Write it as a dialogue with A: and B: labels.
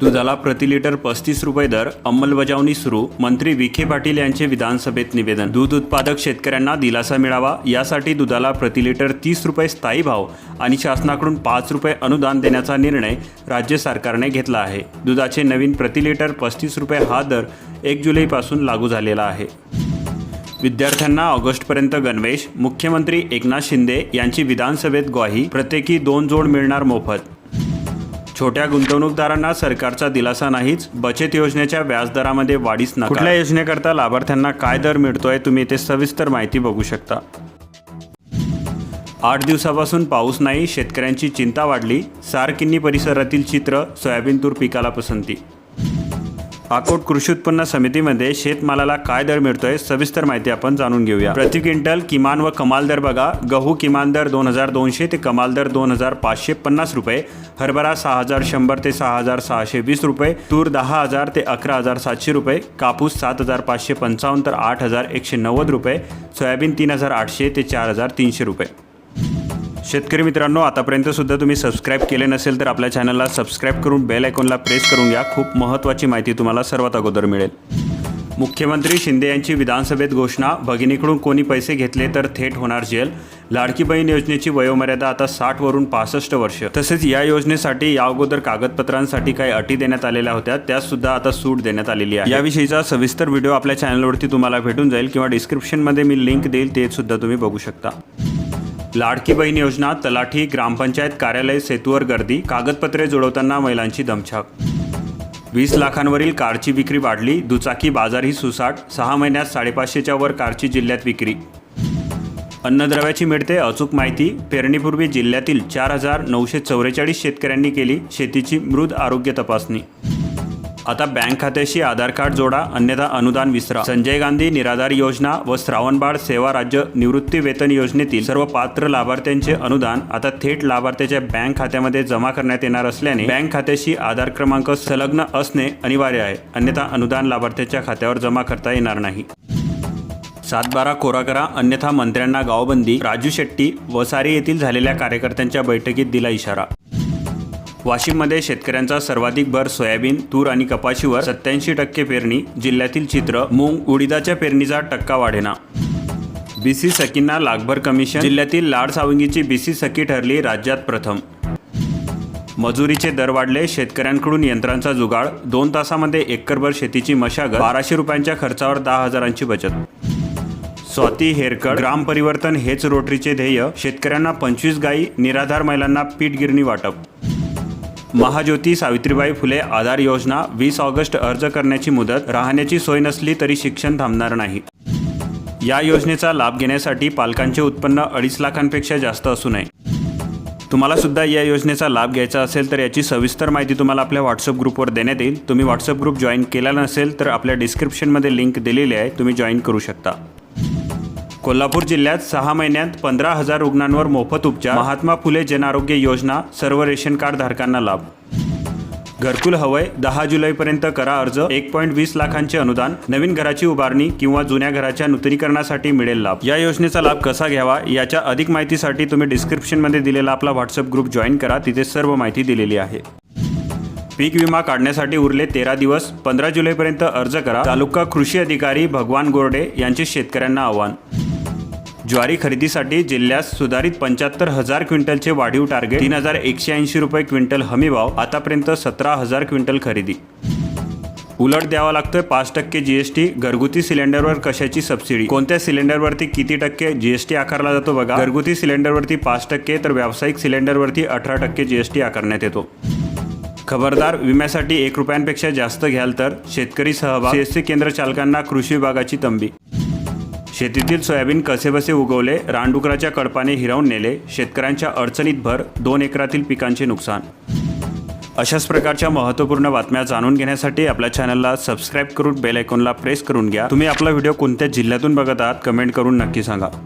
A: दुधाला प्रति लिटर पस्तीस रुपये दर अंमलबजावणी सुरू मंत्री विखे पाटील यांचे विधानसभेत निवेदन. दूध उत्पादक शेतकऱ्यांना दिलासा मिळावा यासाठी दुधाला प्रति लिटर तीस रुपये स्थायी भाव आणि शासनाकडून पाच रुपये अनुदान देण्याचा निर्णय राज्य सरकारने घेतला आहे. दुधाचे नवीन प्रति लिटर पस्तीस रुपये हा दर एक जुलैपासून लागू झालेला आहे. विद्यार्थ्यांना ऑगस्टपर्यंत गणवेश मुख्यमंत्री एकनाथ शिंदे यांची विधानसभेत ग्वाही प्रत्येकी दोन जोड मिळणार मोफत छोट्या गुंतवणूकदारांना सरकारचा दिलासा नाहीच बचत योजनेच्या व्याजदरामध्ये वाढीस नकार. कुठल्या योजनेकरता लाभार्थ्यांना काय दर मिळतोय तुम्ही इथे सविस्तर माहिती बघू शकता. आठ दिवसापासून पाऊस नाही शेतकऱ्यांची चिंता वाढली सारकिन्नी परिसरातील चित्र सोयाबीन तूर पिकाला पसंती. अकोट कृषी उत्पन्न समितीमध्ये शेतमालाला काय दर मिळतोय सविस्तर माहिती आपण जाणून घेऊया. प्रति क्विंटल किमान व कमाल दर बघा. गहू किमान दर दोन हजार दोनशे ते कमाल दर दोन हजार पाचशे पन्नास रुपये. हरभरा सहा हजार शंभर ते सहा हजार सहाशे वीस रुपये. तूर दहा हजार ते अकरा हजार सातशे रुपये. कापूस सात हजार पाचशे पंचावन्न तर आठ हजार एकशे नव्वद रुपये. सोयाबीन तीन हजार आठशे ते चार हजार तीनशे रुपये. शेतकरी मित्रांनो आतापर्यंत सुद्धा तुम्ही सबस्क्राईब केले नसेल तर आपल्या चॅनलला सबस्क्राईब करून बेल आयकॉनला प्रेस करून घ्या. खूप महत्त्वाची माहिती तुम्हाला सर्वात अगोदर मिळेल. मुख्यमंत्री शिंदे यांची विधानसभेत घोषणा भगिनीकडून कोणी पैसे घेतले तर थेट होणार जेल? लाडकी बहीण योजनेची वयोमर्यादा आता साठवरून पासष्ट वर्ष. तसेच या योजनेसाठी या अगोदर कागदपत्रांसाठी काही अटी देण्यात आलेल्या होत्या. त्या सुद्धा आता सूट देण्यात आलेली आहे. याविषयीचा सविस्तर व्हिडिओ आपल्या चॅनलवरती तुम्हाला भेटून जाईल किंवा डिस्क्रिप्शनमध्ये मी लिंक देईल ते सुद्धा तुम्ही बघू शकता. लाडकी बहीण योजना तलाठी ग्रामपंचायत कार्यालय सेतूवर गर्दी कागदपत्रे जुळवताना महिलांची दमछाक. वीस लाखांवरील कारची विक्री वाढली दुचाकी बाजारही सुसाट सहा महिन्यात साडेपाचशेच्या वर कारची जिल्ह्यात विक्री. अन्नद्रव्याची मिळते अचूक माहिती पेरणीपूर्वी जिल्ह्यातील चार हजार नऊशे चौवेचाळीस शेतकऱ्यांनी केली शेतीची मृद आरोग्य तपासणी. आता बँक खात्याशी आधार कार्ड जोडा अन्यथा अनुदान विसरा. संजय गांधी निराधार योजना व श्रावणबाळ सेवा राज्य निवृत्ती वेतन योजनेतील सर्व पात्र लाभार्थ्यांचे अनुदान आता थेट लाभार्थ्याच्या बँक खात्यामध्ये जमा करण्यात येणार असल्याने बँक खात्याशी आधार क्रमांक संलग्न असणे अनिवार्य आहे. अन्यथा अनुदान लाभार्थ्याच्या खात्यावर जमा करता येणार नाही. सातबारा कोरा करा अन्यथा मंत्र्यांना गावबंदी. राजू शेट्टी वसारी येथील झालेल्या कार्यकर्त्यांच्या बैठकीत दिला इशारा. वाशिममध्ये शेतकऱ्यांचा सर्वाधिक भर सोयाबीन तूर आणि कपाशीवर सत्याऐंशी टक्के पेरणी जिल्ह्यातील चित्र मूग उडीदाच्या पेरणीचा टक्का वाढेना. बीसी सखींना लाखभर कमिशन जिल्ह्यातील लाड सावंगीची बीसी सखी ठरली राज्यात प्रथम. मजुरीचे दर वाढले शेतकऱ्यांकडून यंत्रांचा जुगाड दोन तासामध्ये एकरभर शेतीची मशागत बाराशे रुपयांच्या खर्चावर दहा हजारांची बचत. स्वाती हेरकड ग्राम परिवर्तन हेच रोटरीचे ध्येय शेतकऱ्यांना पंचवीस गायी निराधार महिलांना पीठ गिरणी वाटप. महाज्योती सावित्रीबाई फुले आधार योजना वीस ऑगस्ट अर्ज करण्याची मुदत राहण्याची सोय नसली तरी शिक्षण थांबणार नाही. या योजनेचा लाभ घेण्यासाठी पालकांचे उत्पन्न अडीच लाखांपेक्षा जास्त असू नये. तुम्हाला सुद्धा या योजनेचा लाभ घ्यायचा असेल तर याची सविस्तर माहिती तुम्हाला आपल्या व्हॉट्सअप ग्रुपवर देण्यात येईल. तुम्ही व्हॉट्सअप ग्रुप जॉईन केला नसेल तर आपल्या डिस्क्रिप्शनमध्ये लिंक दिलेली आहे. तुम्ही जॉईन करू शकता. कोल्हापूर जिल्ह्यात सहा महिन्यात पंधरा हजार रुग्णांवर मोफत उपचार महात्मा फुले जनआरोग्य योजना सर्व रेशन कार्ड धारकांना लाभ. घरकुल हवय दहा जुलैपर्यंत करा अर्ज एक पॉईंट वीस लाखांचे अनुदान नवीन घराची उभारणी किंवा जुन्या घराच्या नूतनीकरणासाठी मिळेल लाभ. या योजनेचा लाभ कसा घ्यावा याच्या अधिक माहितीसाठी तुम्ही डिस्क्रिप्शनमध्ये दिलेला आपला व्हॉट्सअप ग्रुप जॉईन करा तिथे सर्व माहिती दिलेली आहे. पीक विमा काढण्यासाठी उरले तेरा दिवस पंधरा जुलैपर्यंत अर्ज करा. तालुका कृषी अधिकारी भगवान गोरडे यांचे शेतकऱ्यांना आव्हान. ज्वारी खरेदीसाठी जिल्ह्यात सुधारित पंच्याहत्तर हजार क्विंटलचे वाढीव टार्गेट तीन हजार एकशे ऐंशी रुपये क्विंटल हमीभाव आतापर्यंत सतरा हजार क्विंटल खरेदी. उलट द्यावा लागतोय पाच टक्के जीएसटी घरगुती सिलेंडरवर कशाची सबसिडी? कोणत्या सिलेंडरवरती किती टक्के जीएसटी आकारला जातो बघा. घरगुती सिलेंडरवरती पाच टक्के तर व्यावसायिक सिलेंडरवरती अठरा टक्के जीएसटी आकारण्यात येतो. खबरदार विम्यासाठी एक रुपयांपेक्षा जास्त घ्याल तर शेतकरी सहभाग सीएससी केंद्र चालकांना कृषी विभागाची तंबी. शेतीतील सोयाबीन कसेबसे उगवले रानडुकराच्या कडपाने हिरावून नेले शेतकऱ्यांच्या अडचणीत भर दोन एकरातील पिकांचे नुकसान. अशाच प्रकारच्या महत्त्वपूर्ण बातम्या जाणून घेण्यासाठी आपल्या चॅनलला सबस्क्राईब करून बेल आयकॉनला प्रेस करून घ्या. तुम्ही आपला व्हिडिओ कोणत्या जिल्ह्यातून बघत आहात कमेंट करून नक्की सांगा.